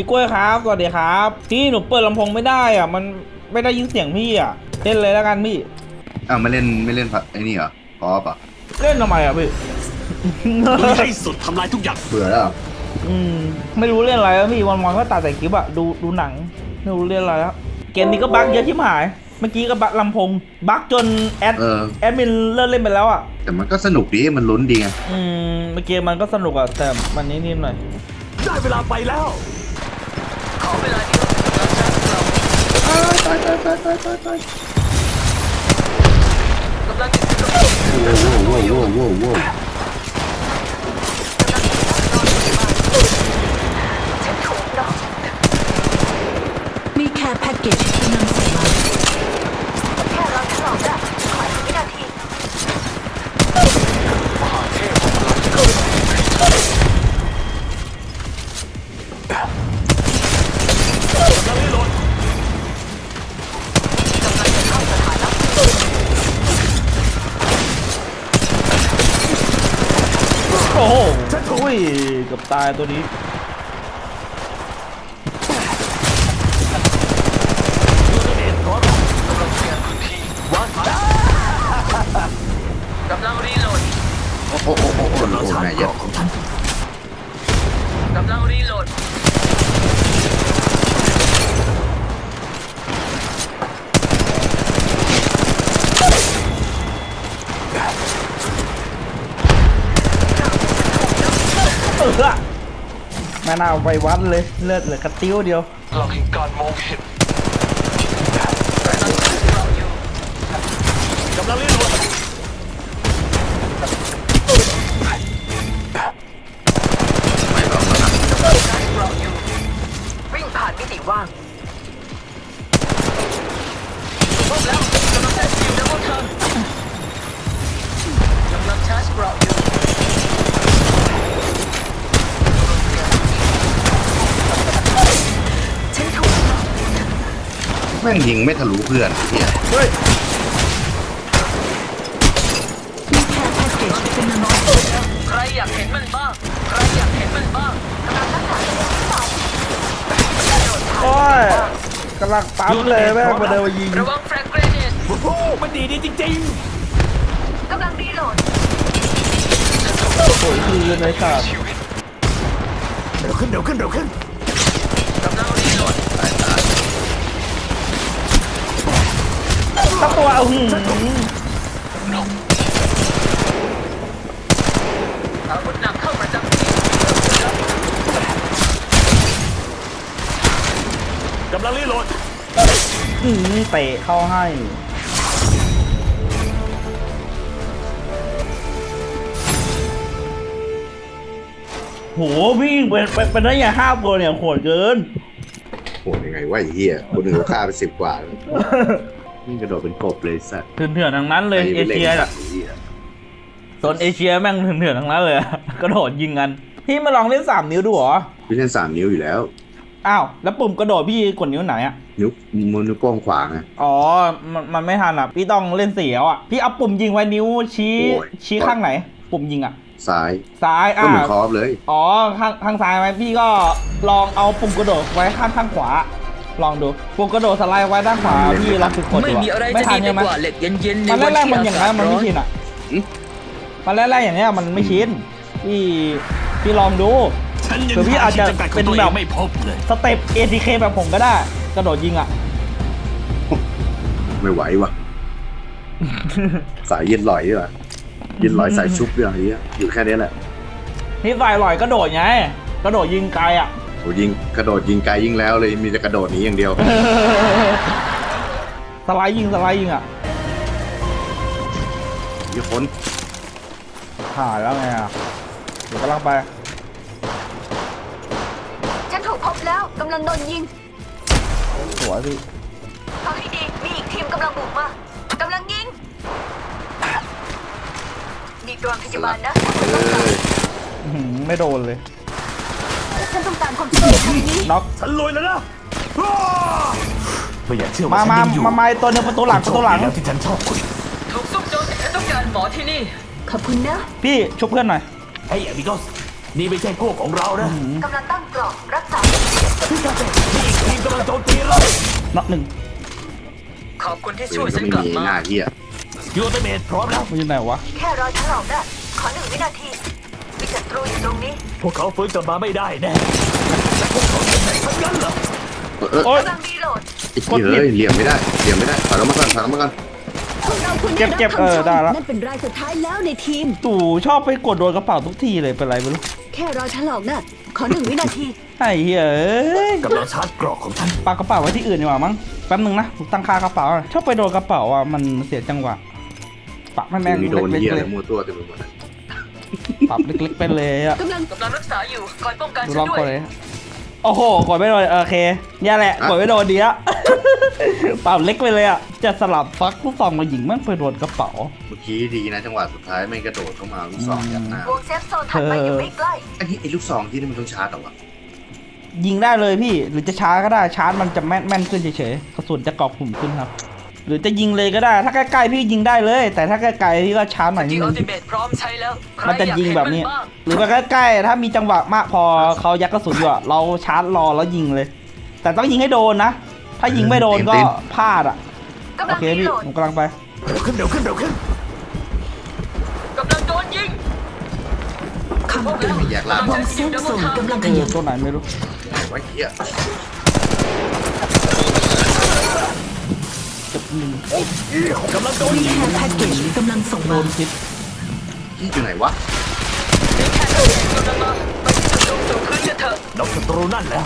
พี่กล้วยครับ สวัสดีครับ พี่หนูเปิดลำโพงไม่ได้อะ มันไม่ได้ยินเสียงพี่อะเล่นเลยแล้วกันพี่ อ้าวไม่เล่นไม่เล่นผัดไอ้นี่เหรอพอปะเล่นทำไมอะพี่ลุยให้สุดทำลายทุกอย่าง เบื่อแล้วเหรออืมไม่รู้เล่นอะไรแล้วพี่วันวันๆก็ตัดแต่คลิปอะดูดูหนังไม่รู้เล่นอะไรแล้วเกมนี้ก็บั๊กเยอะที่หาย เมื่อกี้ก็บั๊กลำโพงบั๊กจนแอดเออ แอดมินเลิกเล่นไปแล้วอะแต่มันก็สนุกดีมันลุ้นดีไงอืมเมื่อกี้มันก็สนุกอะแต่มันนี้นิดหน่อย ได้เวลาไปแล้ว ตายตายตายตายตายตายกำลังติดกำลังโว้โว้โว้โว้โว้ายตัวนี้กำลังรีโหลดโอ้โหโอ้โหโอ้โหโอ้โหแม่เยัดของฉันกำลังรีโหลด เออ แม่น่าไปวัดเลยเลือดเหลือกระติ้วเดียวพลังแห่งการมองเห็นกำลังรีโหลดไม่ลองแล้วนะเราอยู่วิ่งผ่านมิติว่างพบแล้วกำลังได้สกิลดับเบิลเทิร์นกำลังชาร์จเกราะอยู่ แม่งยิงไม่ทะลุเพื่อนเฮียเฮ้ยมีแค่แพ็กเกจกำลังส่งมาใครอยากเห็นมันบ้าง ใครอยากเห็นมันบ้างกำลังรักษาระยะที่สองโอ้ยกำลังปั๊มเลยแม่งมาเดินมายิงระวังแฟลกเกรเนตโอ้โหมันดีดีจริงกำลังรีโหลดโอ้ยคือในศาสตร์ๆเร็วขึ้นเร็วขึ้นเร็วขึ้น กำลังรีโหลด ตายตาย ตั้งตัวเอาหืมอาวุธหนักเข้าประจำที่กำลังรีโหลดอืมเตะเข้าให้โหพี่เป็นเป็นเป็นได้ยังห้าตัวเนี่ยโหดเกิน โหดยังไงวะไอ้เฮียคนหนึ่งเขาฆ่าไปสิบกว่าแล้ว นี่กระโดดเป็นกบเลยสัตว์เถื่อนๆทั้งนั้นเลยเอเชียอะอะโซนเอเชียแม่งเถื่อนๆทั้งนั้นเลยอะกระโดดยิงกันพี่มาลองเล่นสามนิ้วดูเหรอพี่เล่นสามนิ้วอยู่แล้วอ้าวแล้วปุ่มกระโดดพี่กดนิ้วไหนอะนิ้วมือนิ้วโป้งขวาไงอ๋อมันมันไม่ทันอะพี่ต้องเล่นเสียวอะพี่เอาปุ่มยิงไว้นิ้วชี้โอ้ยชี้ข้างไหน ปุ่มยิงอะซ้ายซ้ายก็อะเหมือนคอฟเลย อ๋อข้างข้างซ้ายไหมพี่ก็ลองเอาปุ่มกระโดดไว้ข้างข้างขวา ลองดูปุ่มกระโดดสไลด์ไว้ด้านขวาพี่ลองฝึกกดดูไม่มีอะไรไม่จะทัดีนไปใช่ไหมกว่าเหล็กเย็นๆในมันวันแรกที่ๆมันอย่างอานั้นกาศมันร้ไม่อนชินอะอืม มันแรกๆอย่างเงี้ยมันไม่ชินพี่พี่ลองดู ฉันยังเดี๋ยวพี่อาจจะขีดจำกัดขเป็องนตัวแบเอบงไม่พบเลย สเต็ป ATK แบบผมก็ได้ กระโดดยิงอะ ไม่ไหววะ สายเย็นลอยดีกว่าเย็นลอยสายชุบด้วยไอ้เฮียอยู่แค่นี้แหละ นี่ใส่ลอยกระโดดไง กระโดดยิงไกลอะ โหยิงกระโดดยิงไกลยิงแล้วเลยมีแต่กระโดดหนีอย่างเดียว สไลด์ยิงสไลด์ยิงอะยี่คนหายแล้วไงอะเดี๋ยวกำลังไปฉันถูกพบแล้วกำลังโดนยิงสวยพี่ฟังให้ดีมีอีกทีมกำลังบุกมากำลังยิงมีดรอนพยาบาลนะ เอ้ยอื้อหือไม่โดนเลย ฉันต้องการความช่วยเหลือทางนี้น็อกฉันลุยแล้วนะอ้าไม่อยากเชื่อมาว่าฉันมายังอยู่มาไม้ตัวหนึงประตูหลังประตูหลังแล้วที่ฉันชอบคุณถูกซุ่มโจรฉันต้องการหมอที่นี่ ขอบคุณนะพี่ชุบเพื่อนหน่อย ไอ้ยอมิโกสนี่ไม่ใช่พวกของเรานะกำลังตั้งกรอบรักษาน็อตหนึ่งขอบคุณที่ปืช่วยนก็ฉันไม่กลับมีมา หน้าเหี้ยยูเตเมทพร้อมแล้วมันอยู่ไหนวะ แค่รอยถลอกน่ะขอหนึ่งวินาทีมีศั ตรูอยู่ตรงนี้พวกเขาฟื้นกลับมาไม่ได้แน่และพวกเขาเป็นไหนทั้งนั้นเหรอเออเออโอ๊ย กำลังรีโหลดไอ้เหี้ยเอ้ยเหลี่ยมไม่ได้เหลี่ยมไม่ได้ถอยออกมาก่อนถอยออกมาก่อนพวกเราควรเจ็บเจ็บเออได้แล้วนั่นเป็นรายสุดท้ายแล้วในทีม ตู่ชอบไปกดโดนกระเป๋าทุกทีเลยเป็นไรไม่รู้แค่รอยถลอกน่ะ ขอหนึ่งวินาที ไอ้เหี้ยเอ้ยกำลังชาร์จกรอกของฉันปากกระเป๋าไว้ที่อื่นดีกว่ามั้งแป๊บนึงนะผมตั้งค่ากระเป๋าอะชอบไปโดนกระเป๋าอะมันเสียจังหวะปรับให้แม่งมีโดนเล็กเหี้ยๆอะเลไรยมั่วตัวเต็มไปหมดเลย ปรับเล็กๆไปเลยอะกำลังกำลังรักษาอยู่คอยป้องกันดูฉัลอนงด้วกดยเลยโอ้โห กดไม่โดนโอเคเนี่ยแหละ กดไม่โดนดีอะปรับเล็กไปเลยอะ จะสลับฟักลูกซองมาหญิงแม่งไปโดนกระเป๋า เมื่อกี้ดีนะจังหวะสุดท้ายแม่งกระโดดเข้ามาลูกซองยัดหน้าวงเซฟโซนถัดไปอยู่ไม่ใกล้ อันนี้ไอ้ลูกซองที่นี่มันต้องชาร์จเหรอวะยิงได้เลยพี่ หรือจะช้าก็ได้ชาร์จมันจะแม่นแม่นขึ้นเฉยๆกระสุนจะกรอกหุ่มขึ้นครับ หรือจะยิงเลยก็ได้ ถ้าใกล้ๆพี่ยิงได้เลย แต่ถ้าไกลๆพี่ก็ชาร์จหน่อยนิจีดอันึลงติเมทพร้อมใช้แล้วใครมันจะอยากยิงเห็นแบบมันนี้บ้างหรือไปใกล้ๆถ้ามีจังหวะมากพอเขายัดกระสุนอยู่อะเราชาร์จรอแล้วยิงเลย แต่ต้องยิงให้โดนนะ ถ้ายิงไม่โดนก็พลาดอะกำโอลังเครีพี่โหลดผมกำลังไปเร็วขึ้นเร็วขึ้นเร็วขึ้นกำลังโดนยิงคำเตือนไม่แยกล่างววะงเซฟโซนกำลังเอขอยับตัวไหนไม่รู้ไหนวะเหี้ย จุด หนึ่งกำลังโดนมียิงแค่แพ็กเกจกำลังส่งโดมานพิษที่อยู่ไหนวะมีแค่โดนกำลังมาไปที่จุดสูงสุดพื้นกันเถอะนกศัตรูนั่นแหละ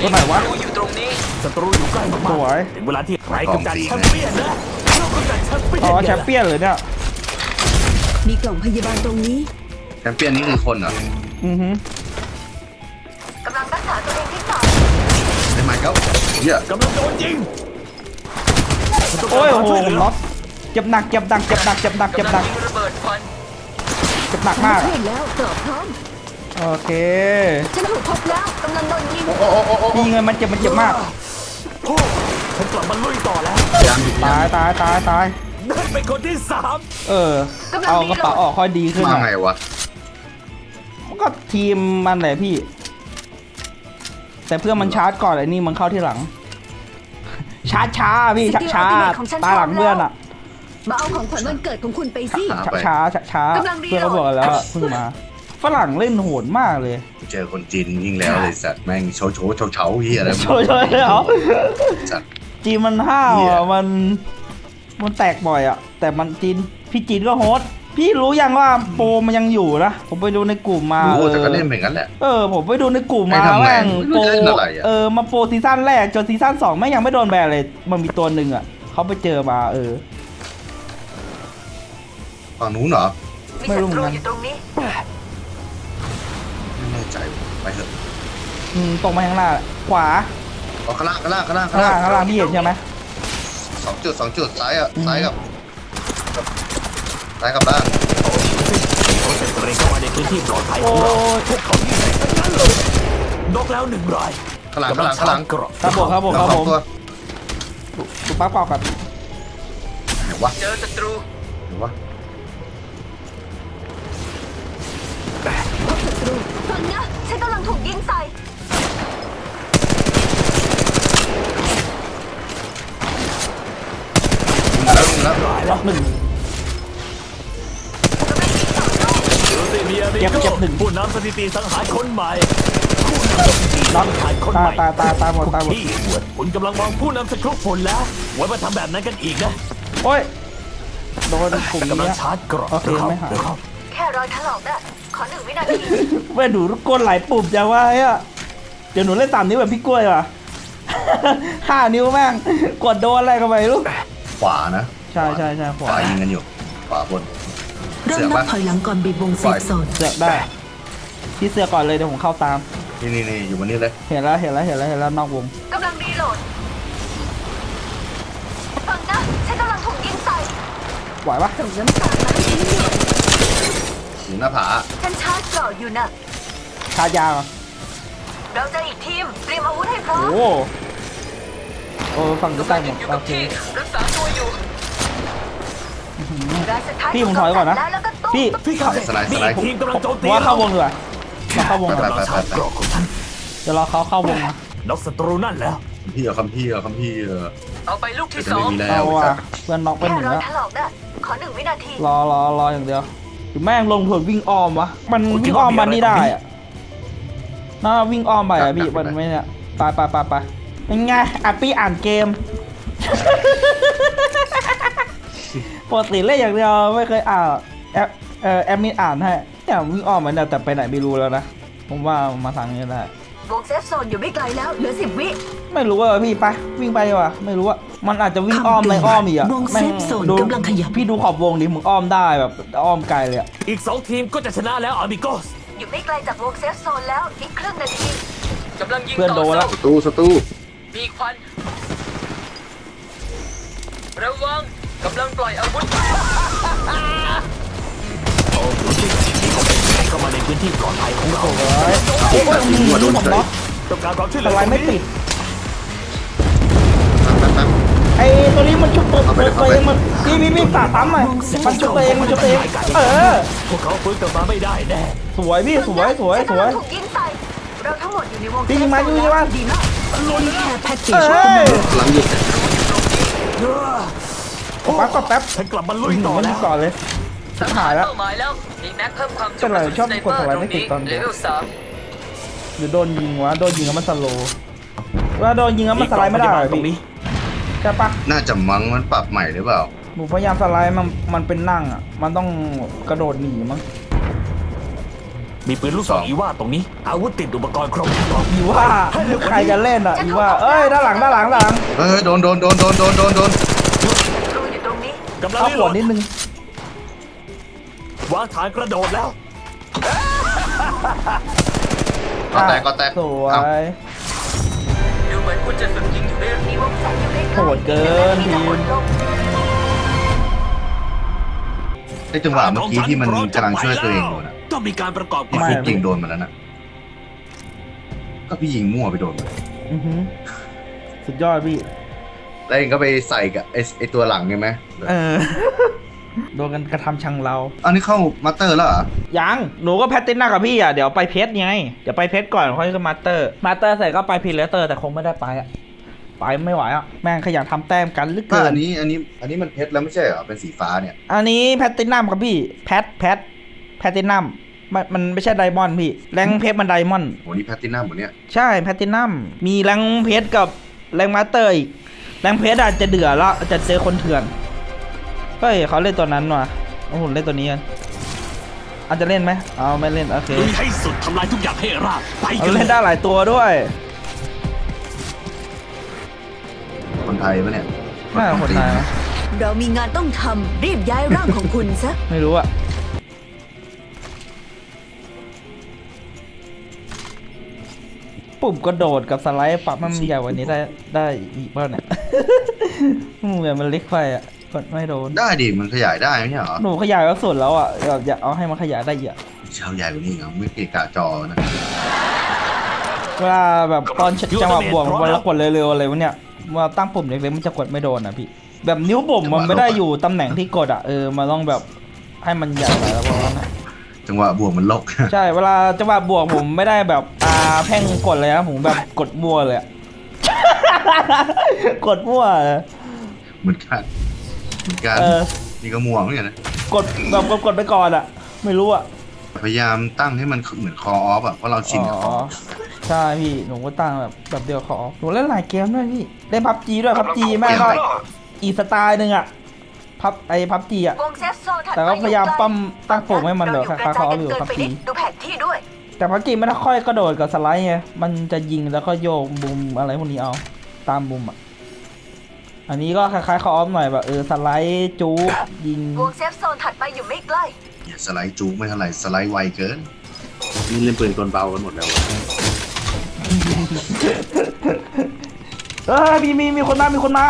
ตัวไหนวะรู้อยู่ตรงนี้ศัตรูอยู่ใกล้มากสวยๆถึงเวลาที่ใครกำจัดแชมเปี้ยนนะเรากำจัดแชมเปี้ยนอ๋อแชไงมล่ะเปี้ยนเลยเนี่ย มีกล่องพยาบาลตรงนี้ แชมเปี้ยนนี่คือคนเหรออือฮึกำลังรักษาตัวเองที่ต่อได้ไหมครับ เหี้ยกำลังโดนยิงโอ้ยโอ้โหช่วยเหลืน็อตเจ็บหนักเจ็บหนักเจ็บหนักเจ็บหนักเจ็บกำหลันังกยิงระเบิดควันเจ็บหนักมากเพื่อนแล้วกรอบพร้อมโอเค ฉันถูกพบแล้วกำลังโดนยิงโอ้โอ้โอ้โอ้โอ้ยิงเลยมันเจ็บมันเจ็บมาก โอ้ฉันกลับมาลุยต่อแล้วยังอีกตายตายตายตาย นั่นเป็นคนที่สามเออ เอากระเป๋าออกค่อยดีขึ้นมาหน่ไงอยวะมันก็ทีมมันแหละพี่ แต่เพื่อนมันชาร์จก่อนไอ้นี่มันเข้าที่หลัง ชาร์จช้าพี่ช้าช้าตายหลังเพื่อนอะ มาเอาของขวัญวันเกิดของคุณไปสิหาช้าไป ช้าช้าช้ากำลังรีเพื่อนโหลดเขาบอกแล้วอะเพิ่งมา ฝรั่งเล่นโหดมากเลยเจอคนจีนยิ่งแล้วเลยสัตว์แม่งโชว์โชว์เฉาเฉาเหี้ยอะไรช่วยช่วยเหรอสัตว์ จีนมันห้าวเหี้อะยมัน มันแตกบ่อยอะ แต่มันจีนพี่จีนก็โฮสต์ พี่รู้ยังว่าโปรมันยังอยู่นะ ผมไปดูในกลุ่มมารู้แต่ก็เออเล่นเป็นงั้นแหละ เออ ผมไปดูในกลุ่มมาให้ทำไงแม่งไม่รู้โปรจะเล่นอะไรอะ เออ มาโปรซีซั่นแรกจนซีซั่นสองแม่งยังไม่โดนแบนเลย มันมีตัวหนึ่งอะเขาไปเจอมาเออ ฝั่งนู้นเหรอ มีไม่ศัรู้เหตมืรูอนกันอยู่ตรงนี้ ไม่แน่ใจไปเถอะอืมตรงไปข้างหน้าขวาเอาข้างล่างข้างล่างข้างล่างข้างล่างข้างล่างพี่เห็นใช่ไหม สองจุดสองจุดซ้ายอะ อืม ซ้ายกับ ซ้ายกับล่างเขาเสร็จเรงเข้ามาในพื้นที่ปลอดภัยของเรายพวกเขาอยิงใส่ทั้งนั้นเลยนกแล้วหนึ่งรายข้างหลังข้างหลังข้างหลังกรอบครับผมครับผมครับสผองมตัวดูปั๊บเปล่ากันไหนวะเจอศัตรูไหนวะพบศัตรูฟังนะฉันกำลังถูกยิงใส่แล้วแล้วรายแล้วหนึ่ง นึ่งผู้นำสถิติสังหารคนใหม่ผู้นำสถิติสังหารคนตาใหยม่ตายตายตายหมดตายหมด ที่คุณกำลังมองผู้นำสครุปผลแล้วไว้มาทำแบบนั้นกันอีกนะโอ้ยโดนกลุ่มแต่กำลังเนี้ย ชาร์จกรอบโอเคเดี๋ยวเข้าไม่หาย เดี๋ยวเข้าแค่รอยถลอกน่ะขอหนึ่งวินาที แม่หนูกดหลายปุ่มจังวะไอ้อะเดี๋ยวหนูเล่นตามนิ้วแบบพี่กล้วยว่ะ ห้านิ้วแม่งกดโดนอะไรก็ไม่รู้ขวานะใช่ใช่ใช่ขขวาวายิงกันอยู่ขวาบน เริ่มเสือกนับปะถอยหลังก่อนบีบวงเซฟโซนเสือกได้ พี่เสือกก่อนเลยเดี๋ยวผมเข้าตาม นี่นี่นี่อยู่บนนี้เลยเห็นแล้วเห็นแล้วเห็นแล้วเห็นแล้วนอกวง กำลังรีโหลดฟังนะฉันกำลังถูกยิงใส่ไหวปะส่งน้ำตามาให้ฉันหน่อยอยู่หน้าผาฉันชาร์จเกราะอยู่น่ะ ชาร์จยาวอะเราจะอีกทีม เตรียมอาวุธให้พร้อโอ้มโอ้ฝั่งนี้ใต้หมดอยู่โอกับเคที่รักษาตัวอยู่รายสุดท้าย พี่ผมถอยก่อนนะแล้วแล้วก็ตุ้มพี่พี่ครับสไลด์สมีไลด์ ทีมกำลังโจมผตีมว่าเข้าวงเราดีกว่าเราเข้าวงไปก่อนกำลังชาร์จกรอบของฉันเดี๋ยวรอเขาเข้าวงนะน็อกศัตรูนั่นแล้วพี่เอาคำพี่เอาคำพี่เออเอาไปลูกที่จะสอไม่งมีแล้เอาวว่ะเพื่อนน็อกไปแค่หนึ่งรอยแล้ว ถลอกนะขอหนึ่งวินาทีรอรอรออย่างเดียวหรือแม่งลงทุนวิ่งอ้อมวะ มันวิ่งอ้อมมันนี่ได้อะน่าวิ่งอ้อมไปอะพี่มันไม่เนี่ยไปไปไปไปยังไงอะปี้อ่านเกม ปกติเล่นอย่างเดียวไม่เคยอ่านแอปเออแอดมินอ่านให้เนี่ยวิ่งอ้อมมันเนี่ยแต่ไปไหนไม่รู้แล้วนะผมว่ามาทางนี้ได้วงเซฟโซนอยู่ไม่ไกลแล้วเหลือสิบวิไม่รู้ว่าพี่ไปวิ่งไปดีกว่าไม่รู้ว่ามันอาจจะวิ่งอ้อมในอ้อมอีกอะวงเซฟโซนดูกำลังขยับพี่ดูขอบวงดิมึงอ้อมได้แบบอ้อมไกลเลยอะอีกสองทีมก็จะชนะแล้วอามิโกสอยู่ไม่ไกลจากวงเซฟโซนแล้วอีกครึ่งนาทีกำลังยิงเพื่อนต่โดอนแล้วสู้ศัตรูศัตรูมีควันระวัง กำลังปล่อยอาวุธเข้ามาในพื้นที่ปลอดภัยของเราโอ้ยโอ้ยมีนี่ผมล็อกต้องการความช่วยเหสลือไลด์ไม่ติดแป๊บแป๊บไอ้ตัวนี้มันชุบตัวตัวเองมันพี่พี่พี่สาดตั้มหน่อยมันชุบตัวเองมันชุบตัวเองเออพวกเขาฟื้นกลับมาไม่ได้แน่สวยพี่สวยสวยสวยฉันกำลังถูกยิงใส่เราทั้งหมดอยู่ในวงเซพี่ฟยิงมาโซยินงแล้วมาดีมากมีแค่แพ็กเกเอจ้ยหลังหยุดแป๊บก็แป๊บฉันกลับมาลุยหต่นูอมันแล้วก่อนเลยฉันหายแล้วเป้าหมายแล้วมีแม็กเพิ่มความเป็นไรชอบกดสไลด์ไม่ติดตอนเดีเลยวเวลสามหรือโดนยิงวะโดนยิงแล้วมันสโลว์ว่าโดนยิงแล้วมันสไลด์ไม่ได้เหรอตรงนี้พี่ใช่ปะน่าจะมั้งมันปรับใหม่หรือเปล่าหนูพยายามสไลด์มันมันเป็นนั่งอะมันต้องกระโดดหนีมั้งมีปืนลูกซองอีว่าตรงนี้ อาวุธติดอุปกรณ์ครบอีว่าใครจะเล่นอะอีว่าเอ้ยด้านหลังด้านหลังด้านหลังเออโดนโดนโดนโดนโดนโดนโดน รูอยู่ตรงนี้ กำลังเอารีขโหลวดดนิดนึงวางฐานกระโดดแล้ว ก็แตกก็แตกสวเอ้าย ดูเหมือนคุณจะฝึกยิงอยู่เรื่อยมีวงแสงอยู่ใกล้ๆโหดเกินทีม ไอ้จังหวะเมื่อกี้ที่มันกำลังช่วยตัวเองอยู่นะต้องมีการประกอบที่การฟุกยิงโดนมันแล้วนะก็พี่ยิงมั่วไปโดนมันอือหือสุดยอดพี่ แล้วเองก็ไปใส่กับไอ้ไอ้ตัวหลังใช่ไหมเออ โดนกันกระทำชังเรา อันนี้เข้ามาสเตอร์แล้วเหรอ ยัง หนูก็แพทตินหน้ากับพี่อะ เดี๋ยวไปเพชรไง เดี๋ยวไปเพชรก่อนค่อยก็มาสเตอร์ มาสเตอร์เสร็จก็ไปพีเลเตอร์ แต่คงไม่ได้ไปอะ ไปไม่ไหวอะ แม่งขยันทำแต้มกันเหลือถ้าเกิน อันนี้อันนี้อันนี้มันเพชรแล้วไม่ใช่เหรอ เป็นสีฟ้าเนี่ย อันนี้แพทตินัมครับพี่ แพท แพท แพทตินัมมันมันไม่ใช่ไดมอนด์พี่ แรงเพชรมันไดมอนด์ โหนี่แพตตินัมหมดเนี่ย ใช่แพทตินัม มีแรงเพชรกับแรงมาสเตอร์อีก แรงเพชรอาจจะเดือดแล้วจะเจอคนเถื่อน เฮ้ยเขาเล่นตัวนั้นว่ะโอ้โหเล่นตัวนี้กันอาจจะเล่นไหมเอาไม่เล่นโอเคลุยให้สุดทำลายทุกอย่างให้ราบไปเอากันเลเล่ยนได้หลายตัวด้วย คนไทยปะเนี่ยน่าจะคนไทยนะเรามีงานต้องทำรีบย้ายร่างของคุณซะ ไม่รู้อะ ปุ่มกระโดดกับสไลด์ปรับให้มันใหญ่กว่านี้ได้ได้อีกเปล่าเนี่ย เหมือนมันเล็กไปอะกดไม่โดนได้ดิมันขยายได้ไม่ใช่เหรอหนูขยายก็สุดแล้วอะแบบอยากเอาให้มันขยายได้อีกอะเชาใหญ่กว่านี้เหรอไม่เกะกะจอนะเวลาแบบตอนจังหวะบวกเวลากดเร็วๆอะไรวะเนี่ยเวลาตั้งปุ่มเล็กๆมันจะกดไม่โดนอะพี่ แบบนิ้วปุ่มมันไม่ได้อยู่ตำแหน่งที่กดอะเออมันต้องแบบให้มันใหญ่หน่อยแล้วประมาณนั้น จังหวะบวกมันลกใช่เวลาจังหวะบวกผมไม่ได้แบบอ่าแพ่งกดเลยนะผมแบบกดมั่วเลยอะ กดมั่วเลย เหมือนกันเหมือนกันเออ นี่ก็ม่วงเหมือนกันนะกดแบบกดกดไปก่อนอะไม่รู้อะพยายามตั้งให้มันเหมือนคอออฟอะเพราะเราชินกับคอ๋ออใช่พี่หนูก็ตั้งแบบแบบเดียวขอหนูเล่นหลายเกมด้วยพี่เล่นพับจีด้วยพับจีแม่งก็อีกสไตล์หนึ่งอะ พับไอพับจีอะวงเซฟโซนถัดแต่ไปก็อพยายามไกลปั้มตั้งปุ่มให้มันเราแบบอยู่คกระล้ายๆจายเขากันอยู่เกินพับไปจีนิดดูแผนที่ด้วย แต่พับจีไม่ได้ค่อยกระโดดกับสไลด์ไงมันจะยิงแล้วก็โยกบุมอะไรพวกนี้เอาตามบุมอะอันนี้ก็คล้ายๆคออฟหน่อยแบบเออสไลด์จู๊ยิงวงเซฟโซนถัดไปอยู่ไม่ใกล้อย่าสไลด์จู๊ไม่เท่าไหร่สไลด์ไวเกินนี่เล่นปืนกลเบากันหมดแล้วเออมีมีมีคนมามีคนมา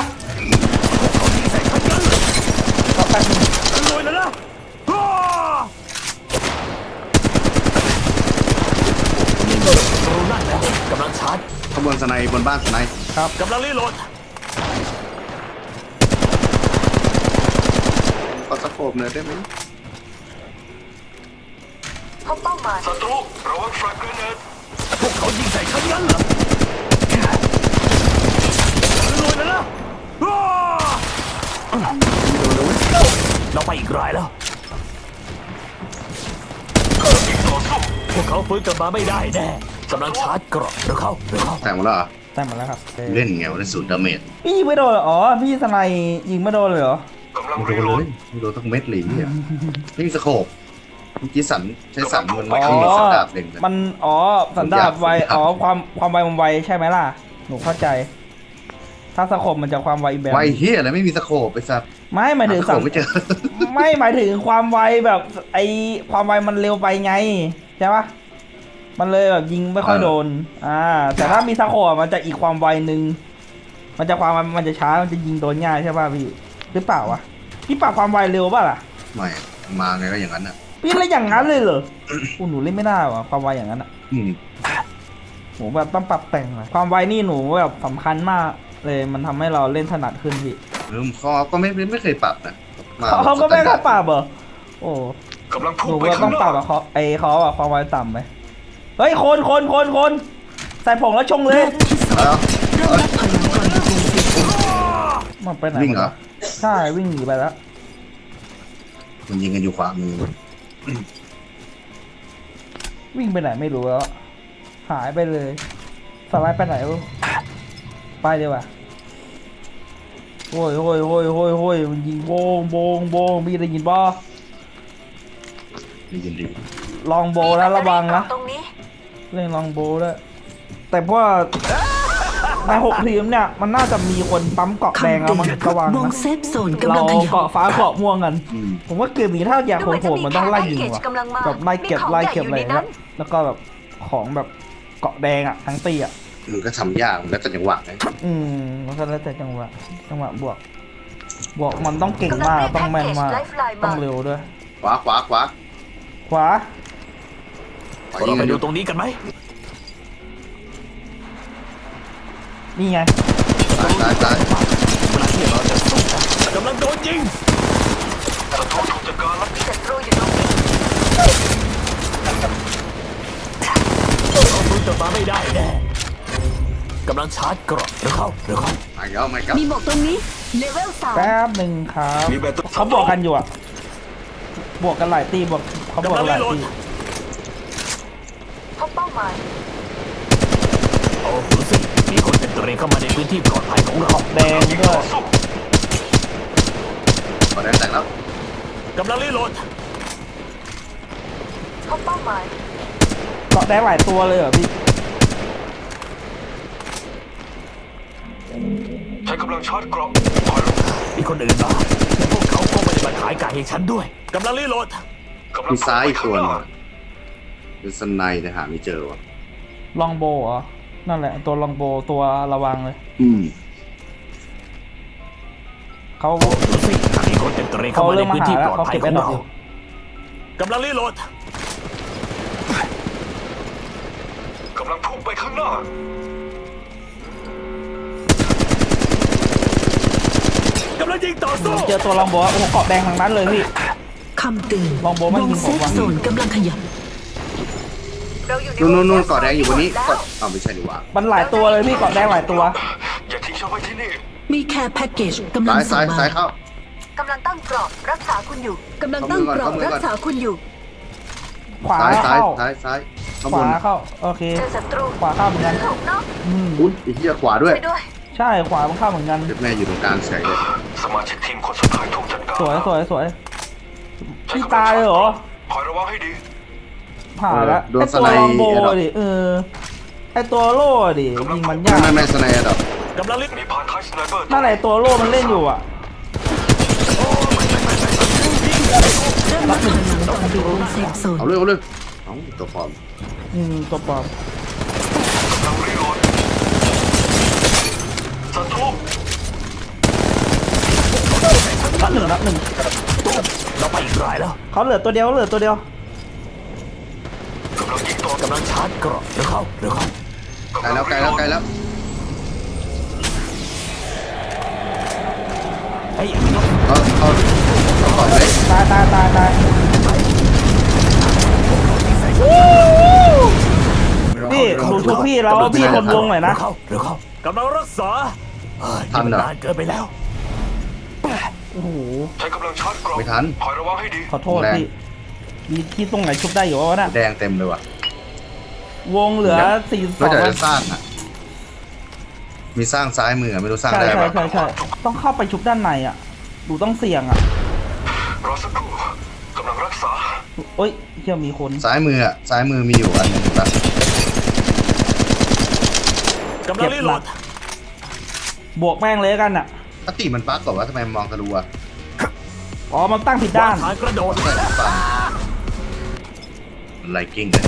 สไนบนบ้านสไนครับกำลังรีโหลดขอสะโคบเน่อยได้ไหมพบเป้าหมายศัตรูระวังแฟลกเกรเนพวกเขายิงใส่ฉันงั้นเหรอลดล้วนะอ้นล้เเราไปอีกรายแล้วพวกเขาฟื้นกลับมาไม่ได้แน่ กำลังชาร์จเกราะเดี๋ยวเข้าเดี๋ยวเข้าแต่งมาแล้วเหรอได้หมดแล้วครับเล่นไงวะในศูนย์ดาเมจพี่ยิงไม่โดนเหรออ๋อพี่สไนด์ยิงไม่โดนเลยเหรอไม่โดนเลยไม่โดนทั้งเม็ดเลยเนี่ยไม่มีสโคปเมื่อกี้สันใช้สันมันไม่มีสันดาบเล็งกันมันอ๋อสันดาบไวอ๋อความความไวมันไวใช่ไหมล่ะหนูเข้าใจ ถ้าสโคมมันจะความไวอีกแบบไวเฮียอะไรไม่มีสโคปไปสัตว์ไม่หมายถึงสโคสันปไม่เจอ ไม่หมายถึงความไวแบบไอความไวมันเร็วไปไงใช่ปะ มันเลยแบบยิงไม่ค่อยเออโดน อ่า แต่ถ้ามีสโคปมันจะอีกความไวหนึ่งมันจะความมันจะช้ามันจะยิงโดนง่ายใช่ป่ะพี่หรือเปล่าวะพี่ปรับความไวเร็วป่ะล่ะไม่มาไงก็อย่างนั้นอะพี่เล่นอย่างนั้นเลยเหรออู้หนูเล่นไม่ได้วะความไวอย่างนั้นอะอืมหนูแบบต้องปรับแต่งหน่อยความไวนี่หนูแบบสำคัญมาก เลยมันทำให้เราเล่นถนัดขึ้นพี่เออเขาก็ไม่ไม่เคยปรับนะมาเขาเขาก็ไม่ได้ปรับเหรอโอ้กำลังหพุ่งนูไปก็ต้ข้าองงหปรัน้าบอะเขาไอเขาอะความไวต่ำไป เฮ้ยคนคนคนคนใส่ผงแล้วชงเลยแล้วเริ่มนับถอยหลังก่อนวงเซฟโซนมันไปไหนวิ่งเหรอใช่วิ่งหนีไปแล้วมันยิงกันอยู่ขวามือวิ่งไปไหนไม่รู้แล้ว หายไปเลยสไลด์ไปไหนวะไปดีกว่าโอ้ยโอ้ยโอ้ยโอ้ยโอ้ยมันยิงโบงโบงโบงมีได้ยินบ่ได้ยินดีลองโบแล้วระวังนะตรงนี้ เล่นลองโบด้วยแต่ว่าในหกทีมเนี่ยมันน่าจะมีคนปั๊มเกาะแดงคำแล้วเตืมันอนระวังวงนะเซฟโซนกำเราลังขยับเกาะฟ้าเกาะม่วงกันอืมผมว่าเกมนี้ถ้าอยากดูโหเหมือนจะมีดๆมันต้องไล่ยิงแค่ว่ะ package กำลังมาแบบไล่เก็บมีของไล่เก็บอะไรใหญ่อยู่ในนั้เงี้ยนแล้วก็แบบของแบบเกาะแดงอะทั้งตีอะ มันก็ทำยากมันแล้วแต่จังหวะไงอืมแล้วก็แล้วแต่จังหวะจังหวะบวก บวกมันต้องเก่งมากต้องแม่นมากต้องเร็วด้วยขวาขวาขวาขวาขวา เรายิงไปกันอดูยู่ตรงนี้กันไหมนี่ไงซ้ายซ้ายซ้ายเวลาที่เราจะสู้กันกำลังโดนยิงศัตรูอยู่ตรงนี้เราฟื้นกลับมาไม่ได้แน่กำลังชาร์จเกราะเดี๋ยวเข้าเดี๋ยวเข้ามาแล้วมาแล้วมีหมวกตรงนี้เลเวลสามแป๊บหนึ่งครับมีแบบตัวเขาบวกกันอยู่อะบวกกันหลายตีบวกเขาบวกกันหลายตีพ บเป้าหมาย โอ้ดูสิมีคนเป็นตัวเองเข้ามาในพื้นที่ปลอดภัยของเราแดงด้วยขอแดงแต่งแล้วกำลังรีโหลดพบเป้าหมาย เกาะแดงหลายตัวเลยเหรอพี่ ฉันกำลังชาร์จเกราะมีคนอื่นมาและพวกเขาก็ไม่ได้มาขายไก่ให้ฉันด้วยกำลังรีโหลดกำลังมีซ้ายอีกพุ่ตัวงหไปนึงข้างหน้าอะ เป็นสไนแต่หาไม่เจอว่ะลองโบเหรอ นั่นแหละ ตัวลองโบตัวระวังเลย อืมเขาดูสิมีคนเป็นตัวเองเข้ามาในพื้นที่ปลอดภัยของเรากำลังรีโหลดกำลังพุ่งไปข้างหน้ากำลังยิงต่อสู้เจอตัวลองโบโอ้โหเกาะแดงทางนั้นเลยพี่ คำเตือนลองโบไม่วงยิงเซผมฟว่ะโซนกำลังขยับ เราอยู่ในนู่นนู่นนู่นวงเกาะแดงอยู่บนนี้แล้วเกาะอ้าวไม่ใช่ดีกว่ามันหลายตัวเลยพี่เกาะแดงหลายตัว อย่าทิ้งฉันไว้ที่นี่ มีแค่แพ็กเกจกำลัซ้างยส่ซ้างยมาซ้ายเข้า กำลังตั้งกรอบรักษาคุณอยู่กำลังตั้งกรอบเข้ามือก่อนรักษาคุณอยู่ ขวาซ้ายซ้ายเข้าซ้ายซ้ายข้างขบวานเข้าโอเค เจอศัตรูขวาเข้าเหมือนกันถูกน็อกอืมอุ้ยไอ้เหี้ยขวาด้วยไปด้วย ใช่ขวามันเข้าเหมือนกัน เด็กแม่อยู่ตรงกลางเฉยเลยสมาชิกทีมคนสุดท้ายถูกจัดการสวยสวยสวยฉันพี่กำลังตายเลยเหรอคอยระวังให้ดี ผ่านละโดนไอสตัวไนลองโบเอดอก ดิเออไอตัวโล่ดิยิงมันยากไม่ไม่ไม่สไนด์ดอกกำลังรีมีพานท้ายสไนเปอร์นั่นแหละตัวโล่มันเล่นอยู่อะเริ่มนับถอยหลังก่อนถึงวงเซฟโซนเอาเลยเอาเลยเอาตัวฟอร์มอืมตัวปลอมกำลังรีโหลดศัตรูนับหนึ่งนับหนึ่งเราไปอีกรายแล้วเขาเหลือตัวเดียวเหลือตัวเดียวาร์จเกราะเดี๋ยวเข้าเดี๋ยวเข้าไกลแล้วไกลแล้วไกลแล้วไอ้ยเอาเอาเอาก่อนเลยตายตายตายตายพี่ดูชุบพี่แล้วพี่คนวงหน่อยเดี๋นะยวเข้าเดี๋ยวเข้ากำลังรักษาเอ้ยทันเหรอ นานเกินไปแล้ว โอ้โห ใช้กำลังชาร์จเกราะไม่ทัน คอยระวังให้ดี ขอโทษพี่ มีที่ตรงไหนชุบได้อยู่วะน่ะแดงเต็มเลยว่ะ วงเหลือสี่สก็องจะจะสร้างอะ มีสร้างซ้ายมืออะไม่รู้สร้างใช่ได้ใช่ปะใช่ใช่ต้องเข้าไปชุบด้านในอะดูต้องเสี่ยงอะรอสักครู่กำลังรักษาโอ้ยเที่ยวมีคนซ้ายมืออะซ้ายมือมีอยู่อันหนึงเห็นปะกำลังรีโหลดบวกแม่งเลยแล้วกันอะถ้าตีมันปักก่อนว่าทำไมมันมองทะลุอะอ๋อมันตั้งผิดด้านฐานกระโดดใช่ฟังไลกิ้งเลย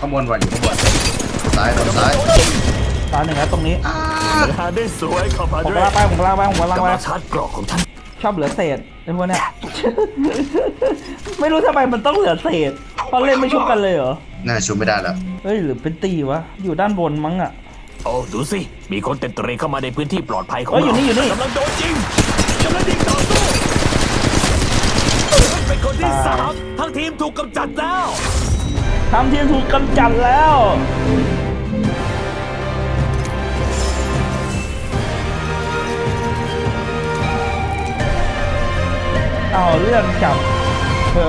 ข้างบนว่ะอยู่ข้างบนซ้ายโดนซ้ายตาหนึ่งแล้วตรงนี้หาได้สวยเข้ามาผมด้วกำยลังไปผมกำลังไปผมกำลังไปกำลังชาร์จเกราะของท่านชอบเหลือเศษไอ้พวกเนี้ย ไม่รู้ทำไมมันต้องเหลือเศษเพราะเล่นไม่ชุบกันเลยเหรอน่าชุบไม่ได้แล้วเฮ้ยหรือเป็นตีวะอยู่ด้านบนมั้งอะ โอ้ดูสิ มีคนเต็มเตรเข้ามาในพื้นที่ปลอดภัยของเอ้ยอยู่เรานี่อยู่นี่ กำลังโดนยิงกำลังยิงต่อสู้เป็นคนที่สามทั้งทีมถูกกำจัดแล้ว ทำทีมถูกกำจัดแล้ว เอาเรื่องจับเฮ้